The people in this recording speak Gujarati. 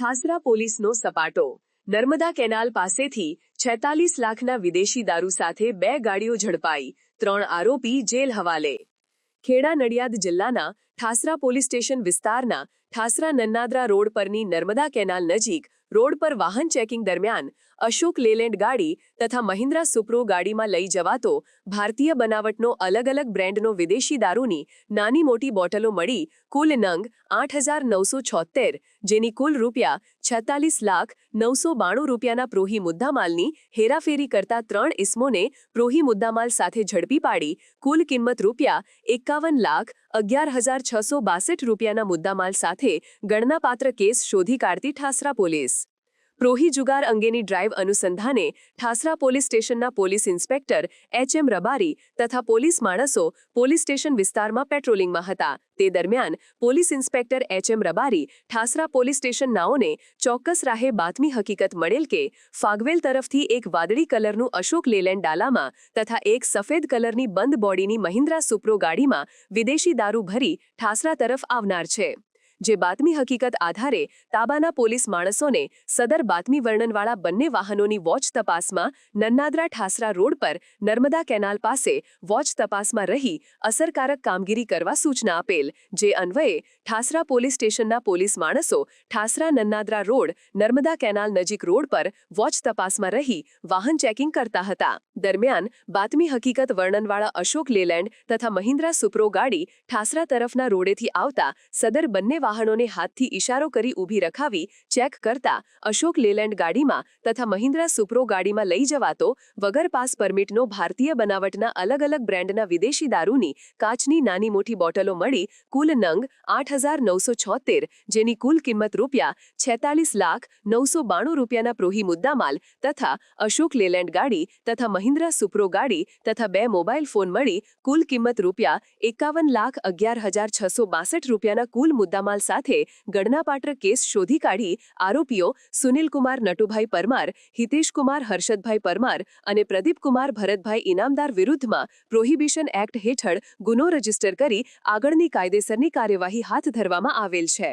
ઠાસરા પોલીસનો સપાટો. નર્મદા કેનાલ પાસેથી છેતાલીસ લાખના વિદેશી દારૂ સાથે બે ગાડીઓ ઝડપાઈ, ત્રણ આરોપી જેલ હવાલે. ખેડા નડિયાદ જિલ્લાના ઠાસરા પોલીસ સ્ટેશન વિસ્તારના ઠાસરા નન્નાદરા રોડ પરની નર્મદા કેનાલ નજીક રોડ પર વાહન ચેકિંગ દરમિયાન અશોક લેલેન્ડ ગાડી તથા મહિન્દ્રા સુપ્રો ગાડીમાં લઈ જવાતો ભારતીય બનાવટનો અલગ અલગ બ્રેન્ડનો વિદેશી દારૂની નાની મોટી બોટલો મળી કુલ નંગ આઠ જેની કુલ રૂપિયા છેતાલીસ લાખ નવસો બાણું રૂપિયાના પ્રોહી મુદ્દામાલની હેરાફેરી કરતા ત્રણ ઇસમોને પ્રોહી મુદ્દામાલ સાથે ઝડપી પાડી કુલ કિંમત રૂપિયા એકાવન લાખ અગિયાર હજાર છસો બાસઠ રૂપિયાના મુદ્દામાલ સાથે ગણનાપાત્ર કેસ શોધી કાઢતી ઠાસરા પોલીસ. પ્રોહી જુગાર અંગેની ડ્રાઈવ અનુસંધાને ઠાસરા પોલીસ સ્ટેશનના police inspector H M Rabari તથા પોલીસ માણસો પોલીસ સ્ટેશન વિસ્તારમાં પેટ્રોલિંગમાં હતા. તે દરમિયાન police inspector H M Rabari Thasra police station નાઓને ચોક્કસ રાહે બાતમી હકીકત મળેલ કે ફાગવેલ તરફથી એક વાદળી કલરનું અશોક લેલેન્ડ ડાલામાં તથા એક સફેદ કલરની બંધ બોડીની મહિન્દ્રા સુપ્રો ગાડીમાં વિદેશી દારૂ ભરી ઠાસરા તરફ આવનાર છે. જે બાતમી હકીકત આધારે તાબાના પોલીસ માણસોને સદર બાતમી વર્ણનવાળા બંને વાહનોની વોચ તપાસમાં નન્નાદરા ઠાસરા રોડ પર નર્મદા કેનાલ પાસે વોચ તપાસમાં રહી અસરકારક કામગીરી કરવા સૂચના આપેલ, જે અન્વયે ઠાસરા પોલીસ સ્ટેશનના પોલીસ માણસો ઠાસરા નન્નાદરા રોડ, નર્મદા કેનાલ નજીક રોડ પર વોચ તપાસમાં રહી વાહન ચેકિંગ કરતા હતા. દરમિયાન બાતમી હકીકત વર્ણનવાળા અશોક લેલેન્ડ તથા મહિન્દ્રા સુપ્રો ગાડી ઠાસરા તરફના રોડેથી આવતા સદર બંને વાહનોને હાથથી ઇશારો કરી ઊભી રખાવી ચેક કરતા અશોક લેલેન્ડ ગાડીમાં તથા મહિન્દ્રા સુપ્રો ગાડીમાં લઈ જવાતો વગર પાસ પરમિટનો ભારતીય બનાવટના અલગ અલગ બ્રેન્ડના વિદેશી દારૂની કાચની નાની મોટી બોટલો મળી કુલ નંગ આઠ જેની કુલ કિંમત રૂપિયા છેતાલીસ લાખ નવસો બાણું રૂપિયાના પ્રોહી મુદ્દામાલ તથા અશોક લેલેન્ડ ગાડી તથા મહિન્દ્રા સુપ્રો ગાડી તથા બે મોબાઈલ ફોન મળી કુલ કિંમત રૂપિયા એકાવન લાખ અગિયાર હજાર છસો બાસઠ રૂપિયાના કુલ મુદ્દામાલ સાથે ગણનાપાત્ર કેસ શોધી કાઢી આરોપીઓ સુનિલકુમાર નટુભાઈ પરમાર, હિતેશકુમાર હર્ષદભાઈ પરમાર અને પ્રદીપકુમાર ભરતભાઈ ઇનામદાર વિરુદ્ધમાં પ્રોહિબિશન એક્ટ હેઠળ ગુનો રજિસ્ટર કરી આગળની કાયદેસરની કાર્યવાહી હાથ ધરવામાં આવેલ છે.